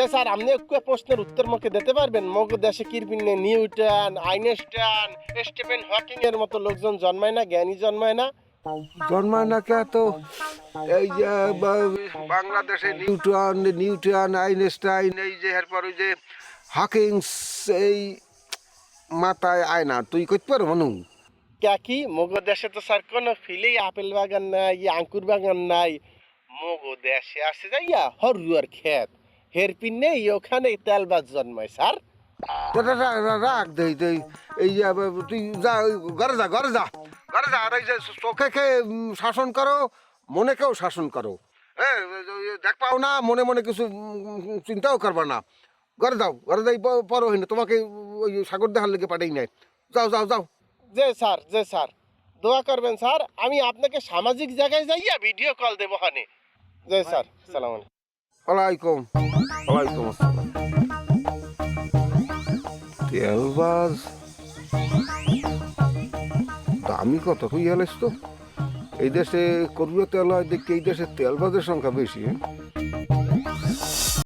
যে স্যার আপনি একটু প্রশ্নের উত্তর মুখে দিতে পারবেন? মগ দেশে কিরপিনে নিউটন আইনস্টাইন স্টিফেন হকিং এর মতো লোকজন জন্মায় না জ্ঞানী জন্মায় না। জন্মায় না কে তো? এই যে বাংলাদেশে নিউটন নিউটন আইনস্টাইন এই যে এরপর ওই যে হকিংস এই মাথায় আয় না। তুই করতে পারো মানু? কে কি? মগ দেশে তো স্যার কোনো ফিলেই আপেল বাগান নাই আঙ্কুর বাগান নাই। মগ দেশে আছে যাইয়া হরুয়ার ক্ষেত। হের পিনে ওখানে তেল বাজ জন্মায় স্যার রাখ দেই দেই। এই তুই যা ঘরে যা ঘরে যা ঘরে যা। আর এই যে চোখেকে শাসন করো মনেকেও শাসন করো। হ্যাঁ দেখ পাও না মনে মনে কিছু চিন্তাও করবা না। ঘরে যাও ঘরে যাই পরো হইনি তোমাকে ওই সাগর দেখার লেগে পাঠাই নাই। যাও যাও যাও। যে স্যার যে স্যার দোয়া করবেন স্যার আমি আপনাকে সামাজিক জায়গায় যাইয়া ভিডিও কল দেবো হানে। যে স্যার সালাম আলাইকুম। ওয়ালাইকুম ওয়ালাইকুম আসসালাম। তেলবাজ দামি কত হই গেলিস তো। এই দেশে করবে তেল হয় দেখি এই দেশে তেল তেলবাজের সংখ্যা বেশি হ্যাঁ?